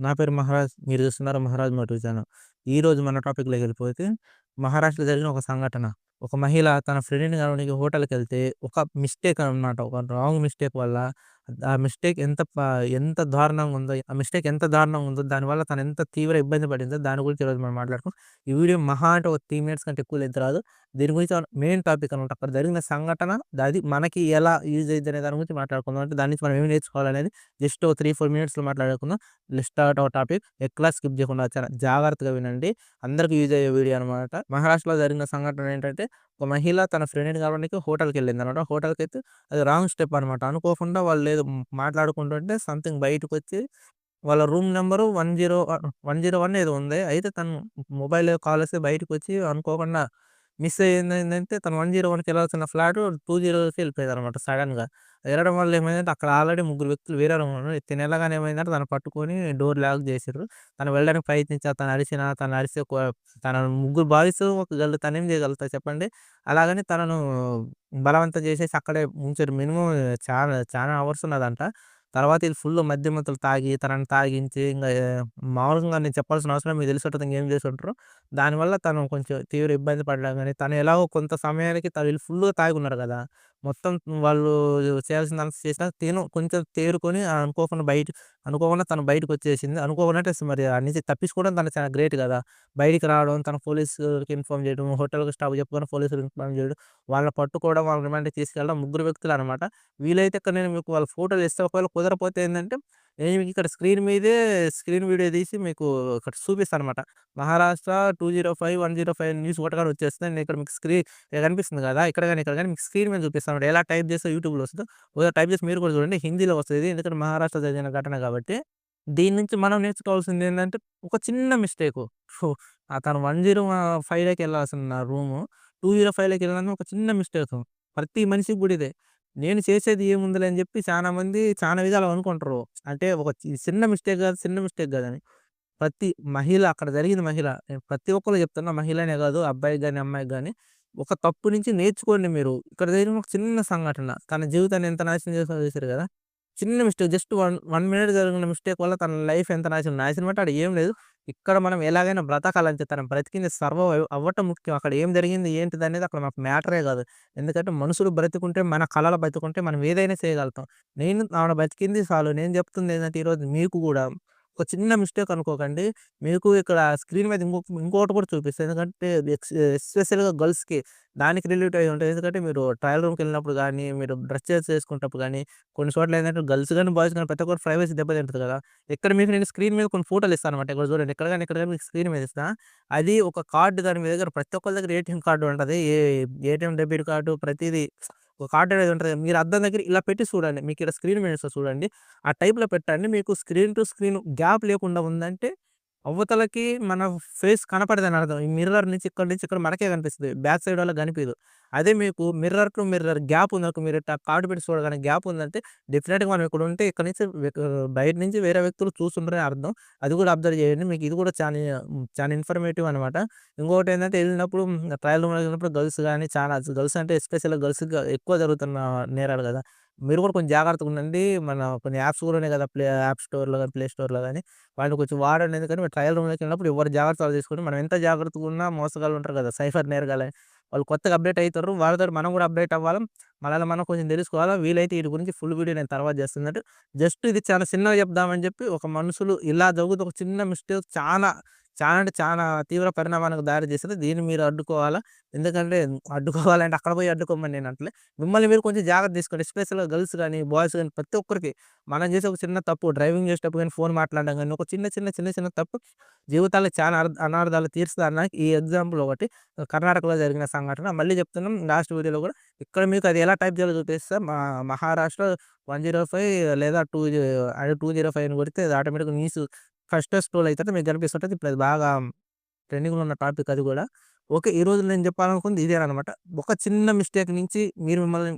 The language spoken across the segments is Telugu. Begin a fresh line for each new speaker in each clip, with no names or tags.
నా పేరు మహారాజ్. మీరు చూస్తున్నారు 'మహారాజ్ మోటివ్' ఛానల్. ఈరోజు మన టాపిక్‌లోకి వెళ్ళిపోతే మహారాష్ట్రలో జరిగిన ఒక సంఘటన. ఒక మహిళ తన ఫ్రెండ్‌ని కలవడానికి హోటల్‌కెళ్తే ఒక మిస్టేక్ అనమాట. ఒక రాంగ్ మిస్టేక్ వల్ల ఆ మిస్టేక్ ఎంత ప ఎంత దారుణంగా ఉందో, ఆ మిస్టేక్ ఎంత దారుణంగా ఉందో, దానివల్ల తను ఎంత తీవ్ర ఇబ్బంది పడిందో దాని గురించి ఈరోజు మనం మాట్లాడుకుందాం. ఈ వీడియో మహా అంటే ఒక త్రీ మినిట్స్ కంటే ఎక్కువ లెంత్ రాదు. దీని గురించి మెయిన్ టాపిక్ అనమాట. అక్కడ జరిగిన సంఘటన అది మనకి ఎలా యూజ్ అయిద్దనే దాని గురించి మాట్లాడుకుందాం. అంటే దాని నుంచి మనం ఏమి నేర్చుకోవాలనేది జస్ట్ ఒక త్రీ ఫోర్ మినిట్స్‌లో మాట్లాడుకుందాం. Let's start our topic. ఎక్కడా స్కిప్ చేయకుండా చాలా జాగ్రత్తగా వినండి. అందరికీ యూజ్ అయ్యే వీడియో అనమాట. మహారాష్ట్రలో జరిగిన సంఘటన ఏంటంటే ఒక మహిళ తన ఫ్రెండ్‌ని అనమాట హోటల్కి అయితే అది రాంగ్ స్టెప్ అనమాట. అనుకోకుండా వాళ్ళేదో మాట్లాడుకుంటుంటే సంథింగ్ బయటకొచ్చి వాళ్ళ room number one zero one zero one ఏదో ఉంది. అయితే తను మొబైల్ కాల్ వస్తే బయటకొచ్చి అనుకోకుండా మిస్ అయిందేంటంటే తను 101కి వెళ్ళాల్సిన ఫ్లాట్ 20కి వెళ్ళిపోయిందనమాట సడన్గా వెళ్ళడం వల్ల ఏమైందంటే అక్కడ ఆల్రెడీ ముగ్గురు వ్యక్తులు వేరే రూమ్‌లో ఉన్నారు. తిను ఏమైందంటే తను పట్టుకొని డోర్ లాక్ చేసిర్రు. తను వెళ్ళడానికి ప్రయత్నించా తను అరిసిన తను అరిసే తన ముగ్గురు బాయ్స్ ఒక గర్ల్ తనేం చేయగలుగుతా చెప్పండి. అలాగని తనను బలవంతం చేసేసి అక్కడే ఉంచారు. మినిమం చాలా చాలా అవర్స్ ఉన్నదంట. తర్వాత ఇది ఫుల్ మధ్య మత్తులో తాగి తనని తాగించి ఇంకా మామూలుగా నేను చెప్పాల్సిన అవసరం మీకు తెలిసి ఉంటుంది ఇంకేం చేసి ఉంటారో. దానివల్ల తను కొంచెం తీవ్ర ఇబ్బంది పడడం కానీ తను ఎలాగో కొంత సమయానికి తను వీళ్ళు ఫుల్‌గా తాగి ఉన్నారు కదా! మొత్తం వాళ్ళు చేయాల్సిందంతా చేసినా తిను కొంచెం తేరుకొని అనుకోకుండా బయట అనుకోకుండా తను బయటకొచ్చేసింది. అనుకోకుండా మరి నుంచి తప్పించుకోవడం తను చాలా గ్రేట్ కదా! బయటికి రావడం, తన పోలీసులకి ఇన్ఫార్మ్ చేయడం, హోటల్‌కి స్టాప్ చెప్పుకొని పోలీసులకు ఇన్ఫార్మ్ చేయడం, వాళ్ళని పట్టుకోవడం, వాళ్ళని రిమాండ్ తీసుకెళ్ళడం ముగ్గురు వ్యక్తులు అనమాట వీలైతే ఇక్కడ నేను మీకు వాళ్ళ ఫోటోలు ఇస్తే ఒకవేళ కుదరపోతే ఏంటంటే నేను మీకు ఇక్కడ స్క్రీన్ మీదే స్క్రీన్ వీడియో తీసి మీకు ఇక్కడ చూపిస్తానమాట. మహారాష్ట్ర 205, 105 న్యూస్ కొట్టగానే వచ్చేస్తుంది నేను ఇక్కడ మీకు స్క్రీన్ కనిపిస్తుంది కదా! ఇక్కడ కానీ ఇక్కడ కానీ మీకు స్క్రీన్ మీద చూపిస్తాను ఎలా టైప్ చేస్తే యూట్యూబ్‌లో వస్తదో ఒకసారి టైప్ చేసి మీరు కూడా చూడండి. హిందీలో వస్తుంది ఎందుకంటే మహారాష్ట్ర జరిగిన ఘటన కాబట్టి. దీని నుంచి మనం నేర్చుకోవాల్సింది ఏంటంటే ఒక చిన్న మిస్టేక్ అతను వన్ తను 105లోకి వెళ్ళాల్సిన రూము టూ జీరో ఫైవ్లోకి వెళ్ళాలని ఒక చిన్న మిస్టేక్ ప్రతి మనిషికి కూడా ఇదే. నేను చేసేది ఏముందిలే అని చెప్పి చాలా మంది చాలా విధాలు అనుకుంటారు. అంటే ఒక చిన్న మిస్టేక్ కాదు, చిన్న మిస్టేక్ కాదని. ప్రతి మహిళ అక్కడ జరిగిన మహిళ నేను ప్రతి ఒక్కరు చెప్తున్నా మహిళనే కాదు అబ్బాయికి కానీ అమ్మాయికి కానీ ఒక తప్పు నుంచి నేర్చుకోండి మీరు. ఇక్కడ జరిగిన ఒక చిన్న సంఘటన తన జీవితాన్ని ఎంత నాశనం చేసిందో చూసారు కదా! చిన్న మిస్టేక్ జస్ట్ 1, 1 మినిట్ జరిగిన మిస్టేక్ వల్ల తన లైఫ్ ఎంత నాశనం నాశనం అంటే అక్కడ ఏం లేదు. ఇక్కడ మనం ఎలాగైనా బ్రతకాలంటే తన బ్రతికింది సర్వైవ్ అవ్వటం ముఖ్యం. అక్కడ ఏం జరిగింది ఏంటిది అనేది అక్కడ మాకు మ్యాటరే కాదు. ఎందుకంటే మనుషులు బ్రతికుంటే మన కళలు బ్రతుకుంటే మనం ఏదైనా చేయగలుగుతాం. నేను ఆవిడ బ్రతికింది చాలు. నేను చెప్తుంది ఏంటంటే ఈరోజు మీకు కూడా ఒక చిన్న మిస్టేక్ అనుకోకండి. మీకు ఇక్కడ స్క్రీన్ మీద ఇంకొక ఇంకోటి కూడా చూపిస్తుంది ఎందుకంటే ఎక్స్ ఎస్పెషల్‌గా గర్ల్స్‌కి దానికి రిలేట్ అయ్యి ఉంటుంది ఎందుకంటే మీరు ట్రయల్ రూమ్కి వెళ్ళినప్పుడు కానీ మీరు డ్రెస్ చేంజ్ చేసుకునేటప్పుడు గాని, కొన్ని చోట్ల ఏంటంటే గర్ల్స్ కానీ బాయ్స్ కానీ ప్రతి ఒక్కరు ప్రైవసీ దెబ్బతింటుంది కదా! ఇక్కడ మీకు నేను స్క్రీన్ మీద కొన్ని ఫోటోలు ఇస్తానన్నమాట. ఇక్కడ చూడండి. ఇక్కడ కానీ ఇక్కడ కానీ మీకు స్క్రీన్ మీద ఇస్తా. అది ఒక కార్డు దాని మీ దగ్గర ప్రతి ఒక్కరి దగ్గర ఏటీఎం కార్డు ఉంటుంది ఏ ఏటీఎం డెబిట్ కార్డు ప్రతిదీ ఒక కార్డ్ అనేది ఉంటుంది మీరు అద్దం దగ్గర ఇలా పెట్టి చూడండి. మీకు ఇక్కడ స్క్రీన్ మీద చూడండి. ఆ టైప్‌లో పెట్టండి. మీకు స్క్రీన్ టు స్క్రీన్ గ్యాప్ లేకుండా ఉందంటే అవతలకి మన ఫేస్ కనపడదని అర్థం. ఈ మిర్రర్ నుంచి ఇక్కడ నుంచి ఇక్కడ మనకే కనిపిస్తుంది బ్యాక్ సైడ్ వాళ్ళకి కనిపించదు అదే మీకు మిర్రర్ టు మిర్రర్ గ్యాప్ ఉందనుకో మీరు ఇట్లా కార్డ్ పెట్టి చూడగానే గ్యాప్ ఉందంటే డెఫినెట్గా మనం ఇక్కడ ఉంటే ఇక్కడి నుంచి బయట నుంచి వేరే వ్యక్తులు చూస్తుంటారని అర్థం. అది కూడా అబ్జర్వ్ చేయండి. మీకు ఇది కూడా చాలా చాలా ఇన్ఫర్మేటివ్ అనమాట. ఇంకొకటి ఏంటంటే వెళ్ళినప్పుడు ట్రయల్ రూమ్లో వెళ్ళినప్పుడు గర్ల్స్ కానీ చాలా గర్ల్స్ అంటే ఎస్పెషల్‌గా గర్ల్స్ ఎక్కువ జరుగుతున్న నేరాలు కదా! మీరు కూడా కొంచెం జాగ్రత్తగా ఉండండి. మన కొన్ని యాప్స్ కూడా ఉన్నాయి కదా! ప్లే యాప్ స్టోర్‌లో కానీ ప్లే స్టోర్‌లో కానీ వాటిని కొంచెం వాడండి. ఎందుకంటే ట్రయల్ రూమ్‌లోకి వెళ్ళినప్పుడు ఎవరు జాగ్రత్తలు తీసుకుని మనం ఎంత జాగ్రత్తగా ఉన్నా మోసగాళ్ళు ఉంటారు కదా! సైఫర్ నేరగాళ్ళని వాళ్ళు కొత్తగా అప్డేట్ అవుతారు వాళ్ళతో మనం కూడా అప్డేట్ అవ్వాలి. మళ్ళీ మనం కొంచెం తెలుసుకోవాలా. వీలైతే వీటి గురించి ఫుల్ వీడియో నేను తర్వాత చేస్తున్నట్టు జస్ట్ ఇది చాలా చిన్నగా చెప్దామని చెప్పి ఒక మనుషులు ఇలా జరుగుతూ ఒక చిన్న మిస్టేక్ చాలా చాలా అంటే చాలా తీవ్ర పరిణామానికి దారి తీస్తది. దీన్ని మీరు అడ్డుకోవాలా. ఎందుకంటే అడ్డుకోవాలంటే అక్కడ పోయి అడ్డుకోమని నేను అంటే మిమ్మల్ని మీరు కొంచెం జాగ్రత్త తీసుకోండి. ఎస్పెషల్‌గా గర్ల్స్ కానీ బాయ్స్ కానీ ప్రతి ఒక్కరికి మనం చేసే ఒక చిన్న తప్పు డ్రైవింగ్ చేసేటప్పుడు కానీ ఫోన్ మాట్లాడడం కానీ ఒక చిన్న చిన్న, చిన్న చిన్న తప్పు జీవితాల్లో చాలా అనార్థాలు తీరుస్తది ఈ ఎగ్జాంపుల్ ఒకటి. కర్ణాటకలో జరిగిన సంఘటన. మళ్ళీ చెప్తున్నాం లాస్ట్ వీడియోలో కూడా ఇక్కడ మీకు అది ఎలా ఎలా టైప్ చేయాలో చూపిస్తే మా మహారాష్ట్ర 105 లేదా two G two zero five అని కొడితే అది ఆటోమేటిక్‌గా న్యూస్ ఫస్ట్ స్క్రోల్ అయితది. మీకు కనిపిస్తుంటుంది ఇప్పుడు అది బాగా ట్రెండింగ్‌లో ఉన్న టాపిక్ అది కూడా. ఓకే. ఈరోజు నేను చెప్పాలనుకుంది ఇదేనమాట ఒక చిన్న మిస్టేక్ నుంచి మీరు మిమ్మల్ని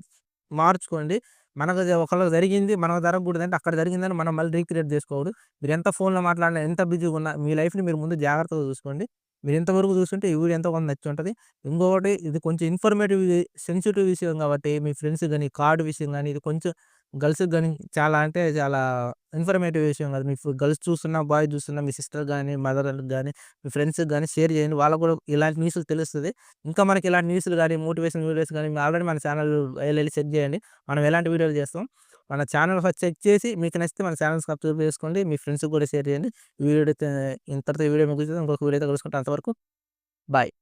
మార్చుకోండి. మనకు ఒకళ్ళకి జరిగింది మనకు జరగకూడదంటే అక్కడ జరిగిందని మనం మళ్ళీ రీక్రియేట్ చేసుకోకూడదు. మీరు ఎంత ఫోన్‌లో మాట్లాడినా, ఎంత బిజీగా ఉన్నా మీ లైఫ్‌ని మీరు ముందు జాగ్రత్తగా చూసుకోండి. మీరు ఇంతవరకు చూస్తుంటే ఈ వీడియో ఎంతో కొంత నచ్చి ఉంటుంది ఇంకొకటి ఇది కొంచెం ఇన్ఫర్మేటివ్ సెన్సిటివ్ విషయం కాబట్టి మీ ఫ్రెండ్స్ కానీ కార్డ్ విషయం కానీ ఇది కొంచెం గర్ల్స్‌కి కానీ చాలా అంటే చాలా ఇన్ఫర్మేటివ్ విషయం కాదు. మీ గర్ల్స్ చూస్తున్నా, బాయ్ చూస్తున్నా మీ సిస్టర్ కానీ మదర్ కానీ మీ ఫ్రెండ్స్‌కి కానీ షేర్ చేయండి. వాళ్ళకి కూడా ఇలాంటి న్యూస్‌లు తెలుస్తుంది ఇంకా మనకి ఇలాంటి న్యూస్‌లు కానీ మోటివేషన్ వీడియోస్ కానీ ఆల్రెడీ మన ఛానల్ వెళ్ళి సెట్ చేయండి. మనం ఎలాంటి వీడియోలు చేస్తాం. మన ఛానల్ ఫస్ట్ చెక్ చేసి మీకు నచ్చితే మన ఛానల్ సబ్స్క్రైబ్ చేసుకోండి. మీ ఫ్రెండ్స్‌కి కూడా షేర్ చేయండి. వీడియో ఇంతటితో వీడియో ముగిస్తే ఇంకొక వీడియోతో కలుసుకుంటాం. అంతవరకు బాయ్.